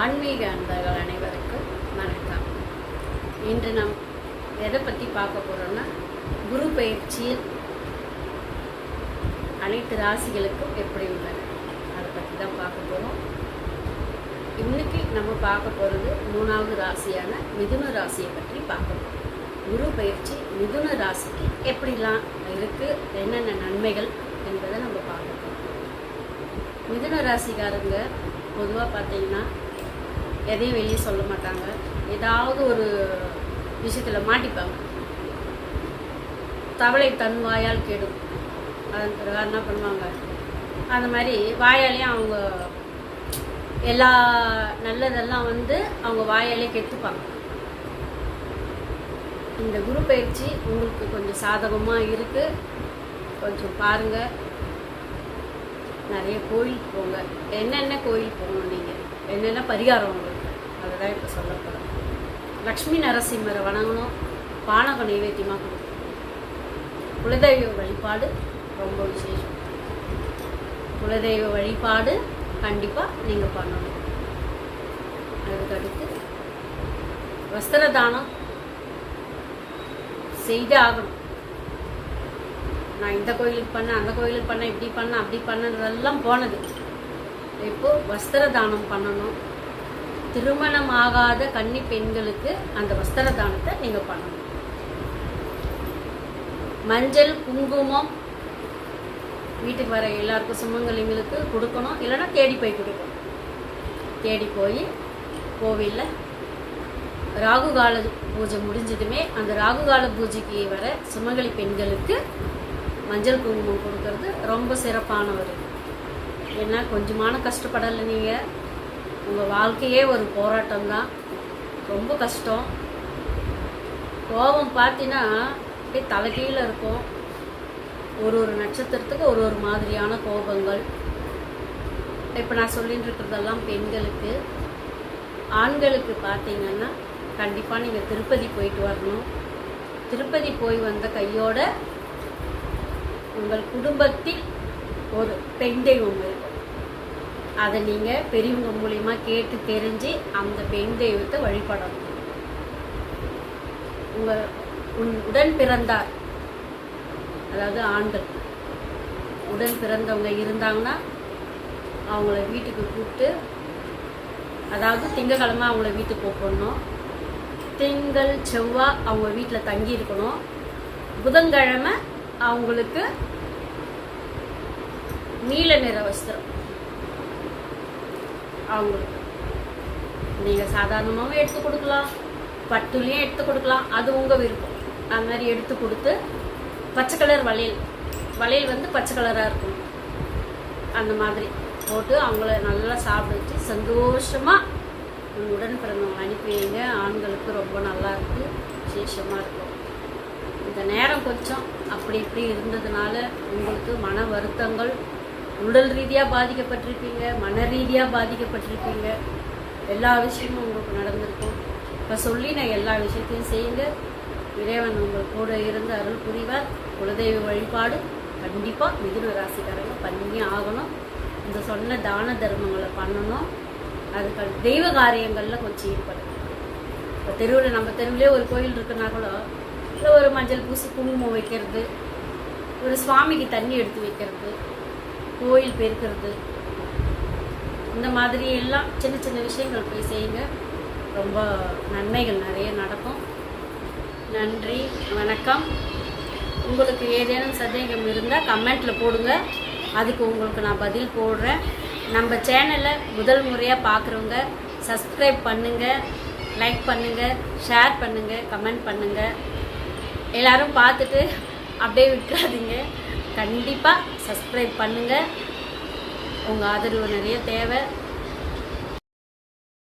ஆன்மீக அன்பர்கள் அனைவருக்கும் வணக்கம். இன்று நாம் எதை பற்றி பார்க்க போகிறோம்னா குரு பயிற்சியில் அனைத்து ராசிகளுக்கும் எப்படி உள்ளது? அதை பற்றி தான் பார்க்க போகிறோம் இன்னைக்கு நம்ம பார்க்க போகிறது மூணாவது ராசியான மிதுன ராசியை பற்றி பார்க்க போகிறோம் குரு பயிற்சி மிதுன ராசிக்கு எப்படிலாம் இருக்குது என்னென்ன நன்மைகள் என்பதை நம்ம பார்க்க போகிறோம் மிதுன ராசிக்காரங்க பொதுவாக பார்த்தீங்கன்னா எதையும் வெளியே சொல்ல மாட்டாங்க. ஏதாவது ஒரு விஷயத்தில் மாட்டிப்பாங்க. தவளை தன் வாயால் கெடும். அதன் பிறகு என்ன பண்ணுவாங்க? அந்த மாதிரி வாயாலையும் அவங்க எல்லா நல்லதெல்லாம் வந்து அவங்க வாயாலே கெடுத்துப்பாங்க இந்த குரு பயிற்சி உங்களுக்கு கொஞ்சம் சாதகமாக இருக்குது கொஞ்சம் பாருங்கள் நிறைய கோயில் போங்க. என்னென்ன கோயில் போகணும் நீங்கள் என்னென்ன பரிகாரம் உங்களுக்கு அதை தான் இப்போ சொல்ல போகிறேன் லக்ஷ்மி நரசிம்மரை வணங்கணும். பானக நைவேத்தியமாக கொடுக்கணும். குலதெய்வ வழிபாடு ரொம்ப விசேஷம். குலதெய்வ வழிபாடு கண்டிப்பாக நீங்கள் பண்ணணும். அதுக்கடுத்து வஸ்திர தானம் செய்தே ஆகணும். நான் இந்த கோயிலுக்கு பண்ணேன் அந்த கோயிலுக்கு பண்ணேன் இப்படி பண்ணேன் அப்படி பண்ணதெல்லாம் போனது. இப்போ வஸ்திர தானம் பண்ணணும். திருமணம் ஆகாத கன்னி பெண்களுக்கு அந்த வஸ்திர தானத்தை நீங்கள் பண்ணணும். மஞ்சள் குங்குமம் வீட்டுக்கு வர எல்லாருக்கும் சுமங்கலிங்களுக்கு கொடுக்கணும். இல்லைன்னா தேடி போய் கொடுக்கணும். தேடி போய் கோவிலில் ராகுகால பூஜை முடிஞ்சதுமே அந்த ராகு கால பூஜைக்கு வர சுமங்கலி பெண்களுக்கு மஞ்சள் குங்குமம் கொடுக்கறது ரொம்ப சிறப்பான ஒரு ஏன்னா கொஞ்சமான கஷ்டப்படலை நீங்கள் உங்கள் வாழ்க்கையே ஒரு போராட்டம் தான் ரொம்ப கஷ்டம். கோபம் பார்த்தீங்கன்னா அப்படியே தலைகீழ இருக்கும். ஒரு ஒரு நட்சத்திரத்துக்கு ஒரு ஒரு மாதிரியான கோபங்கள். இப்போ நான் சொல்லிட்டு இருக்கிறதெல்லாம் பெண்களுக்கு. ஆண்களுக்கு பார்த்தீங்கன்னா கண்டிப்பாக நீங்கள் திருப்பதி போயிட்டு வரணும். திருப்பதி போய் வந்த கையோட உங்கள் குடும்பத்தில் ஒரு பெண் தெய்வம் இருக்கும் அதை நீங்கள் பெரியவங்க மூலிமா கேட்டு தெரிஞ்சு அந்த பெண் தெய்வத்தை வழிபடணும். உங்கள் உன் உடன் பிறந்தார். அதாவது ஆண்கள். உடன் பிறந்தவங்க இருந்தாங்கன்னா அவங்கள வீட்டுக்கு கூப்பிட்டு அதாவது திங்கக்கிழமை அவங்கள வீட்டுக்கு போகணும் திங்கள் செவ்வாய் அவங்க வீட்டில் தங்கி இருக்கணும். புதன்கிழமை அவங்களுக்கு நீல நிற வஸ்திரம். அவங்களுக்கு நீங்கள் சாதாரணமாகவும் எடுத்து கொடுக்கலாம். பட்டுலையும் எடுத்து கொடுக்கலாம். அது உங்கள் விருப்பம். அந்த மாதிரி எடுத்து கொடுத்து பச்சை கலர் வளையல். வளையல் வந்து பச்சை கலராக இருக்கும். அந்த மாதிரி போட்டு அவங்கள நல்லா சாப்பிட வச்சு சந்தோஷமாக உடன் பிறந்தவங்க அனுப்பி வைங்க. ஆண்களுக்கு ரொம்ப நல்லா இருக்குது விசேஷமாக இருக்கும். இந்த நேரம் கொஞ்சம் அப்படி இப்படி இருந்ததுனால உங்களுக்கு மன வருத்தங்கள் உடல் ரீதியாக பாதிக்கப்பட்டிருப்பீங்க மன ரீதியாக பாதிக்கப்பட்டிருப்பீங்க எல்லா விஷயமும் உங்களுக்கு நடந்திருக்கும். இப்போ சொல்லி நான் எல்லா விஷயத்தையும் செய்யுங்க. இறைவன் உங்கள் கூட இருந்து அருள் புரிவார். குலதெய்வ வழிபாடு கண்டிப்பாக மிதுன ராசிக்காரங்க பண்ணி ஆகணும். இந்த சொன்ன தான தர்மங்களை பண்ணணும். அதுக்கு தெய்வ காரியங்களில் கொஞ்சம் ஈடுபடுங்க. இப்போ தெருவில் நம்ம தெருவிலே ஒரு கோயில் இருக்குன்னா கூட இல்லை ஒரு மஞ்சள் பூசி குங்குமம் வைக்கிறது ஒரு சுவாமிக்கு தண்ணி எடுத்து வைக்கிறது கோயில் பெருக்கிறது. இந்த மாதிரி எல்லாம் சின்ன சின்ன விஷயங்கள் போய் செய்யுங்க. ரொம்ப நன்மைகள் நிறைய நடக்கும். நன்றி வணக்கம். உங்களுக்கு ஏதேனும் சந்தேகம் இருந்தால் கமெண்ட்டில் போடுங்க. அதுக்கு உங்களுக்கு நான் பதில் போடுறேன். நம்ம சேனலை முதல் முறையாக பார்க்குறவங்க சப்ஸ்கிரைப் பண்ணுங்கள் லைக் பண்ணுங்கள் ஷேர் பண்ணுங்கள் கமெண்ட் பண்ணுங்கள் எல்லாரும் பார்த்துட்டு அப்படியே விட்டுறாதீங்க. கண்டிப்பாக சப்ஸ்கிரைப் பண்ணுங்கள் உங்கள் ஆதரவு நிறைய தேவை.